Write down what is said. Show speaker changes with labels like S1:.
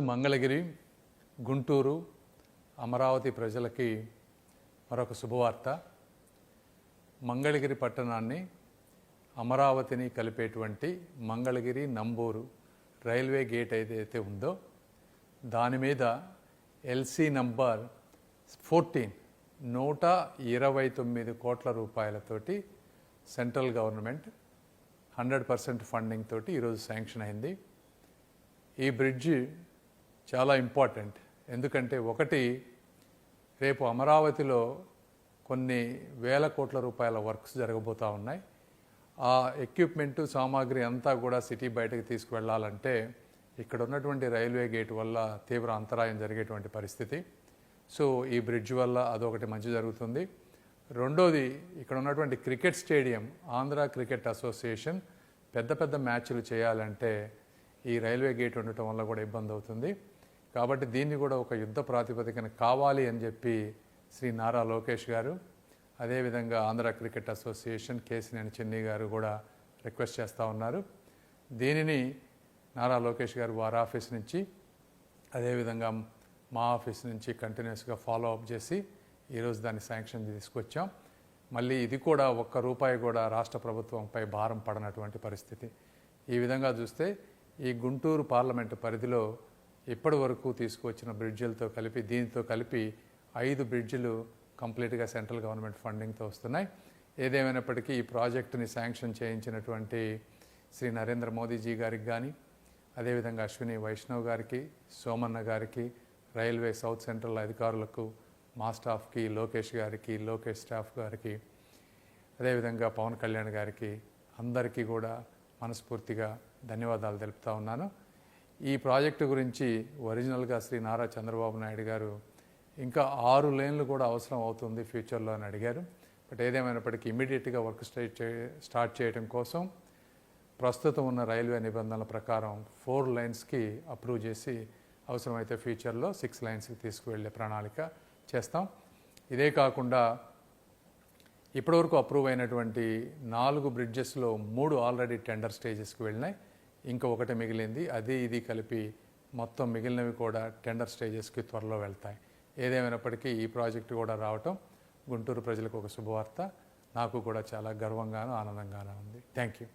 S1: మంగళగిరి గుంటూరు అమరావతి ప్రజలకి మరొక శుభవార్త. మంగళగిరి పట్టణాన్ని అమరావతిని కలిపేటువంటి మంగళగిరి నంబూరు రైల్వే గేట్ ఏదైతే ఉందో దాని మీద ఎల్సి నంబర్ ఫోర్టీన్ నూట ఇరవై తొమ్మిది కోట్ల రూపాయలతోటి central government hundred percent funding తోటి ఈరోజు శాంక్షన్ అయింది. ఈ బ్రిడ్జి చాలా ఇంపార్టెంట్. ఎందుకంటే ఒకటి రేపు అమరావతిలో కొన్ని వేల కోట్ల రూపాయల వర్క్స్ జరగబోతూ ఉన్నాయి. ఆ ఎక్విప్మెంట్ సామాగ్రి అంతా కూడా సిటీ బయటకు తీసుకువెళ్ళాలంటే ఇక్కడ ఉన్నటువంటి రైల్వే గేట్ వల్ల తీవ్ర అంతరాయం జరిగేటువంటి పరిస్థితి. సో ఈ బ్రిడ్జ్ వల్ల అదొకటి మంచి జరుగుతుంది. రెండోది ఇక్కడ ఉన్నటువంటి cricket stadium Andhra cricket association పెద్ద పెద్ద మ్యాచ్లు చేయాలంటే ఈ రైల్వే గేట్ ఉండటం వల్ల కూడా ఇబ్బంది అవుతుంది. కాబట్టి దీన్ని కూడా ఒక యుద్ధ ప్రాతిపదికన కావాలి అని చెప్పి శ్రీ నారా లోకేష్ గారు అదేవిధంగా ఆంధ్ర క్రికెట్ అసోసియేషన్ కేసినేని చెన్నీ గారు కూడా రిక్వెస్ట్ చేస్తూ ఉన్నారు. దీనిని నారా లోకేష్ గారు వారి ఆఫీస్ నుంచి అదేవిధంగా మా ఆఫీస్ నుంచి కంటిన్యూస్గా ఫాలో అప్ చేసి ఈరోజు దాన్ని శాంక్షన్ తీసుకొచ్చాం. మళ్ళీ ఇది కూడా ఒక్క రూపాయి కూడా రాష్ట్ర ప్రభుత్వంపై భారం పడనటువంటి పరిస్థితి. ఈ విధంగా చూస్తే ఈ గుంటూరు పార్లమెంటు పరిధిలో ఇప్పటి వరకు తీసుకువచ్చిన బ్రిడ్జిలతో కలిపి దీంతో కలిపి ఐదు బ్రిడ్జిలు కంప్లీట్గా సెంట్రల్ గవర్నమెంట్ ఫండింగ్తో వస్తున్నాయి. ఏదేమైనప్పటికీ ఈ ప్రాజెక్టుని శాంక్షన్ చేయించినటువంటి శ్రీ నరేంద్ర మోదీజీ గారికి కానీ అదేవిధంగా అశ్విని వైష్ణవ్ గారికి సోమన్న గారికి రైల్వే సౌత్ సెంట్రల్ అధికారులకు మా స్టాఫ్కి లోకేష్ గారికి లోకేష్ స్టాఫ్ గారికి అదేవిధంగా పవన్ కళ్యాణ్ గారికి అందరికీ కూడా మనస్ఫూర్తిగా ధన్యవాదాలు తెలుపుతా ఉన్నాను. ఈ ప్రాజెక్టు గురించి ఒరిజినల్గా శ్రీ నారా చంద్రబాబు నాయుడు గారు ఇంకా ఆరు లేన్లు కూడా అవసరం అవుతుంది ఫ్యూచర్లో అని అడిగారు. బట్ ఏదేమైనప్పటికీ ఇమీడియట్గా వర్క్ స్టార్ట్ చే స్టార్ట్ చేయడం కోసం ప్రస్తుతం ఉన్న రైల్వే నిబంధనల ప్రకారం ఫోర్ లైన్స్కి అప్రూవ్ చేసి అవసరమైతే ఫ్యూచర్లో సిక్స్ లైన్స్కి తీసుకువెళ్ళే ప్రణాళిక చేస్తాం. ఇదే కాకుండా ఇప్పటివరకు అప్రూవ్ అయినటువంటి నాలుగు బ్రిడ్జెస్లో మూడు ఆల్రెడీ టెండర్ స్టేజెస్కి వెళ్ళినాయి. ఇంకా ఒకటి మిగిలింది అది ఇది కలిపి మొత్తం మిగిలినవి కూడా టెండర్ స్టేజెస్కి త్వరలో వెళ్తాయి. ఏదేమైనప్పటికీ ఈ ప్రాజెక్టు కూడా రావటం గుంటూరు ప్రజలకు ఒక శుభవార్త. నాకు కూడా చాలా గర్వంగాను ఆనందంగాను ఉంది. Thank you.